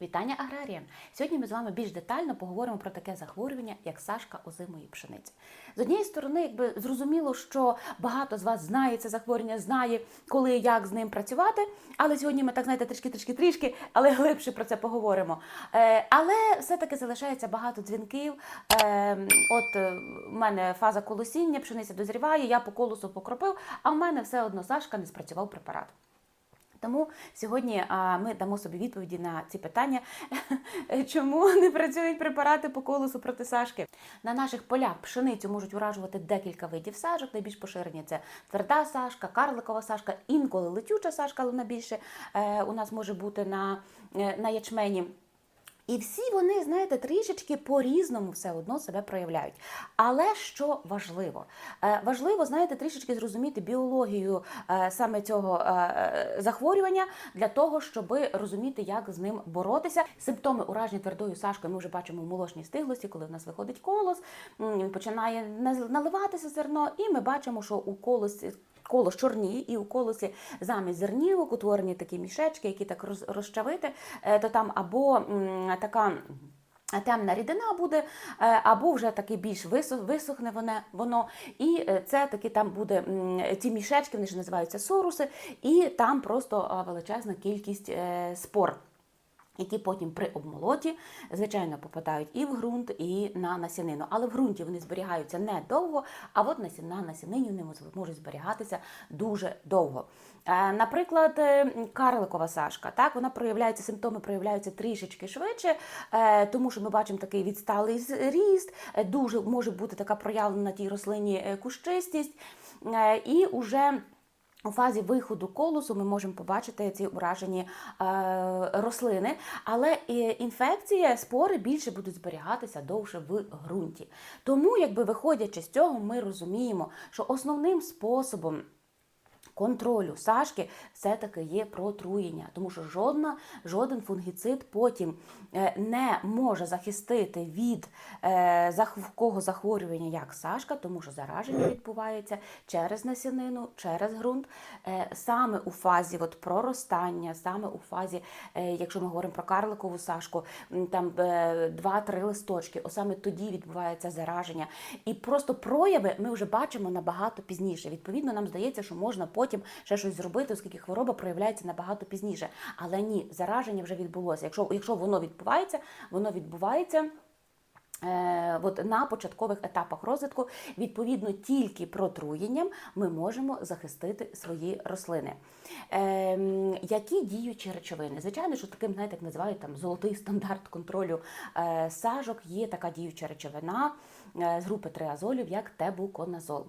Вітання аграріям! Сьогодні ми з вами більш детально поговоримо про таке захворювання, як сашка озимої пшениці. З однієї сторони, якби зрозуміло, що багато з вас знає це захворювання, знає, коли і як з ним працювати. Але сьогодні ми так знаєте, трішки, трішки, трішки, але глибше про це поговоримо. Е, але все-таки залишається багато дзвінків. Е, от е, в мене фаза колосіння, пшениця дозріває, я по колосу покропив, а в мене все одно Сашка не спрацював препарат. Тому сьогодні ми дамо собі відповіді на ці питання, чому не працюють препарати по колосу проти сашки. На наших полях пшеницю можуть уражувати декілька видів сажок. Найбільш поширені це тверда сашка, карликова сашка, інколи летюча сашка, але вона більше е, у нас може бути на, е, на ячмені. І всі вони, знаєте, трішечки по-різному все одно себе проявляють. Але що важливо? Е, важливо, знаєте, трішечки зрозуміти біологію е, саме цього е, захворювання для того, щоб розуміти, як з ним боротися. Симптоми ураження твердою сашкою ми вже бачимо в молочній стиглості, коли в нас виходить колос, він починає наливатися зерно, і ми бачимо, що у колосі колос чорніє, і у колосі замість зернівок утворені такі мішечки, які так розчавити, е, то там або така. Темна рідина буде, е, або вже таки більш висохне воно. І е, це таки там буде ці мішечки, вони ж називаються соруси, і там просто величезна кількість спор які потім при обмолоті, звичайно, попадають і в ґрунт, і на насінину. Але в ґрунті вони зберігаються недовго, а от на сі- насінині вони мож- можуть зберігатися дуже довго. Е, Наприклад, е, карликова сашка, так, вона проявляється, симптоми проявляються трішечки швидше, е, тому що ми бачимо такий відсталий з- ріст, е, дуже може бути така проявлена на тій рослині кущистість, і уже у фазі виходу колосу ми можемо побачити ці уражені е, рослини, але е, інфекція, спори більше будуть зберігатися довше в ґрунті. Тому, якби виходячи з цього, ми розуміємо, що основним способом контролю сашки все-таки є протруєння, тому що жодна, жоден фунгіцид потім е, не може захистити від е, захворого захворювання як сашка, тому що зараження відбувається через насінину, через ґрунт, е, саме у фазі от, проростання, саме у фазі, якщо ми говоримо про карликову сашку, там е, два-три листочки, о, саме тоді відбувається зараження. І просто прояви ми вже бачимо набагато пізніше. Відповідно, нам здається, що можна потім ще щось зробити, оскільки хвороба проявляється набагато пізніше. Але ні, зараження вже відбулося. Якщо, якщо воно відбувається, воно відбувається. Е, от на початкових етапах розвитку, відповідно, тільки протруєнням ми можемо захистити свої рослини. Е, які діючі речовини? Звичайно, що таким, знаєте, як називають там золотий стандарт контролю е, сажок, є така діюча речовина е, з групи триазолів, як тебуконазол.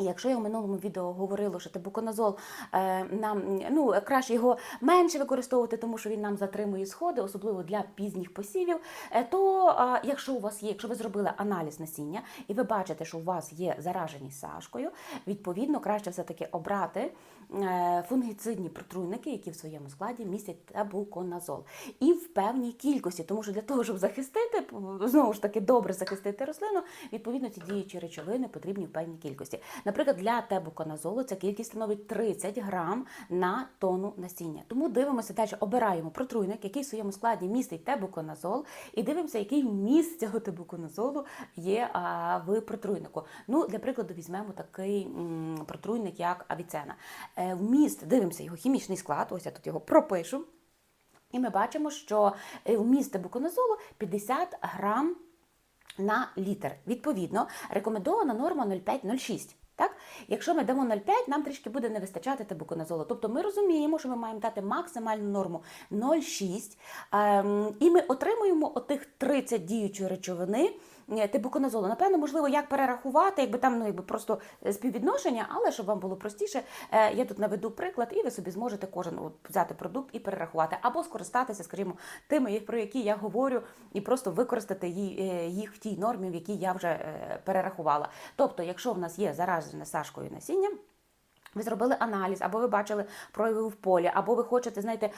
Якщо я в минулому відео говорила, що тебуконазол е, нам ну краще його менше використовувати, тому що він нам затримує сходи, особливо для пізніх посівів. е, то е, якщо у вас є, якщо ви зробили аналіз насіння і ви бачите, що у вас є зараженість сашкою, відповідно краще все таки обрати е, фунгіцидні протруйники, які в своєму складі містять тебуконазол. І в певній кількості, тому що для того, щоб захистити, знову ж таки добре захистити рослину, відповідно ці діючі речовини потрібні в певній кількості. Наприклад, для тебуконазолу ця кількість становить 30 грам на тонну насіння. Тому дивимося далі, обираємо протруйник, який в своєму складі містить тебуконазол, і дивимося, який вміст цього тебуконазолу є а, в протруйнику. Ну, для прикладу, візьмемо такий м, протруйник, як авіцена. Е, вміст, дивимося його хімічний склад, ось я тут його пропишу. І ми бачимо, що е, вміст тебуконазолу 50 грам на літр. Відповідно, рекомендована норма 0,5-0,6. Так? Якщо ми дамо 0,5, нам трішки буде не вистачати табуконазолу. Тобто ми розуміємо, що ми маємо дати максимальну норму 0,6, ем, і ми отримуємо отих 30 діючої речовини е, тебуконазолу. Напевно, можливо, як перерахувати, якби там ну, якби просто е, співвідношення, але щоб вам було простіше, е, я тут наведу приклад, і ви собі зможете кожен от, взяти продукт і перерахувати, або скористатися, скажімо, тими, про які я говорю, і просто використати їх в тій нормі, в якій я вже перерахувала. Тобто, якщо в нас є заражене сашкою насіння, Ви зробили аналіз, або ви бачили прояви в полі, або ви хочете, знаєте,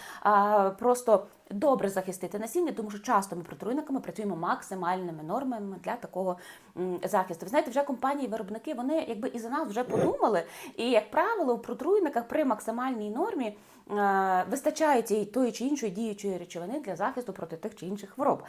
просто добре захистити насіння, тому що часто ми протруйниками працюємо максимальними нормами для такого захисту. Ви знаєте, вже компанії-виробники вони якби і за нас вже подумали. І як правило, в протруйниках при максимальній нормі вистачає цієї тої чи іншої діючої речовини для захисту проти тих чи інших хвороб.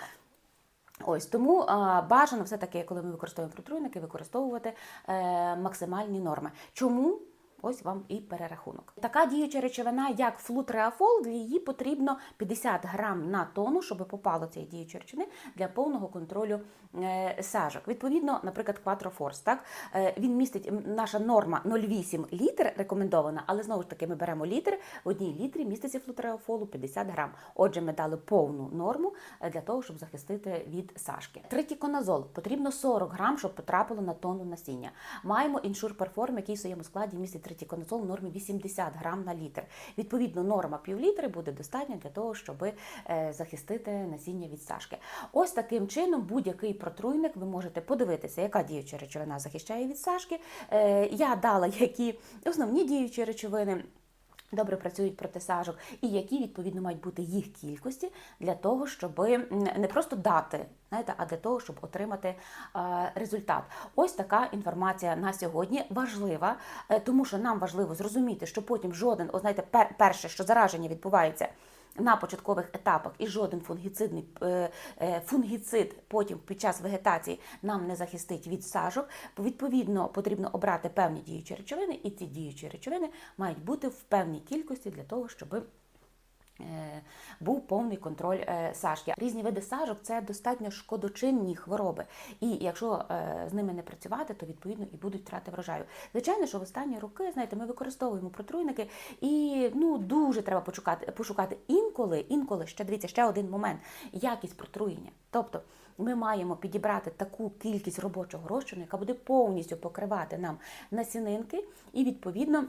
Ось тому а, бажано все-таки, коли ми використовуємо протруйники, використовувати е, максимальні норми. Чому? Ось вам і перерахунок. Така діюча речовина, як флутреафол, для її потрібно 50 грам на тонну, щоб попало цієї діючої речовини для повного контролю е, сажок. Відповідно, наприклад, Quattroforce, так е, він містить наша норма 0,8 літр рекомендована, але знову ж таки ми беремо літр. В одній літрі міститься флутреафолу 50 грам. Отже, ми дали повну норму е, для того, щоб захистити від сашки. Тритіконазол потрібно 40 грам, щоб потрапило на тонну насіння. Маємо іншур перформ, який в своєму складі містить тритіконазол в нормі 80 грам на літр. Відповідно, норма півлітри буде достатня для того, щоб е, захистити насіння від сашки. Ось таким чином будь-який протруйник ви можете подивитися, яка діюча речовина захищає від сашки. Е, Я дала які основні діючі речовини. Добре працюють проти сажок, і які відповідно мають бути їх кількості для того, щоб не просто дати, знаєте, а для того, щоб отримати е, результат. Ось така інформація на сьогодні важлива, е, тому що нам важливо зрозуміти, що потім жоден, о, знаєте, пер, перше, що зараження відбувається. На початкових етапах і жоден фунгіцидний е, е, фунгіцид потім під час вегетації нам не захистить від сажок. Відповідно, потрібно обрати певні діючі речовини, і ці діючі речовини мають бути в певній кількості для того, щоб е, був повний контроль е, сажки. Різні види сажок це достатньо шкодочинні хвороби. І якщо е, з ними не працювати, то відповідно і будуть втрати врожаю. Звичайно, що в останні роки, знаєте, ми використовуємо протруйники, і ну дуже треба пошукати, пошукати інколи, інколи ще дивіться, ще один момент якість протруєння. Тобто ми маємо підібрати таку кількість робочого розчину, яка буде повністю покривати нам насінинки, і відповідно.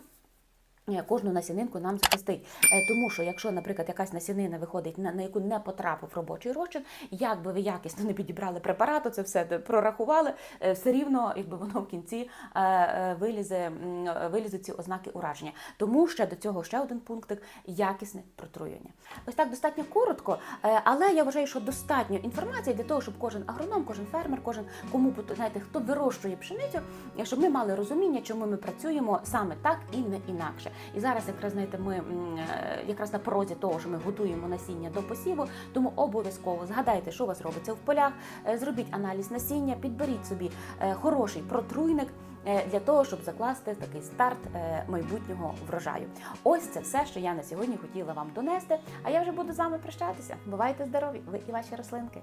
Е, Кожну насінинку нам захистить. Е, Тому що, якщо, наприклад, якась насінина виходить, на, яку не потрапив робочий розчин, як би ви якісно не підібрали препарату, це все прорахували, е, все рівно, якби воно в кінці вилізе, м, е, вилізуть ці ознаки ураження. Тому ще до цього ще один пунктик якісне протруювання. Ось так достатньо коротко, але я вважаю, що достатньо інформації для того, щоб кожен агроном, кожен фермер, кожен кому знаєте, хто вирощує пшеницю, щоб ми мали розуміння, чому ми працюємо саме так і не інакше. І зараз, якраз знаєте, ми е, якраз на порозі того, що ми готуємо насіння до посіву, тому обов'язково згадайте, що у вас робиться в полях, е, зробіть аналіз насіння, підберіть собі е, хороший протруйник. Для того щоб закласти такий старт майбутнього врожаю, ось це все, що я на сьогодні хотіла вам донести. А я вже буду з вами прощатися. Бувайте здорові, ви і ваші рослинки.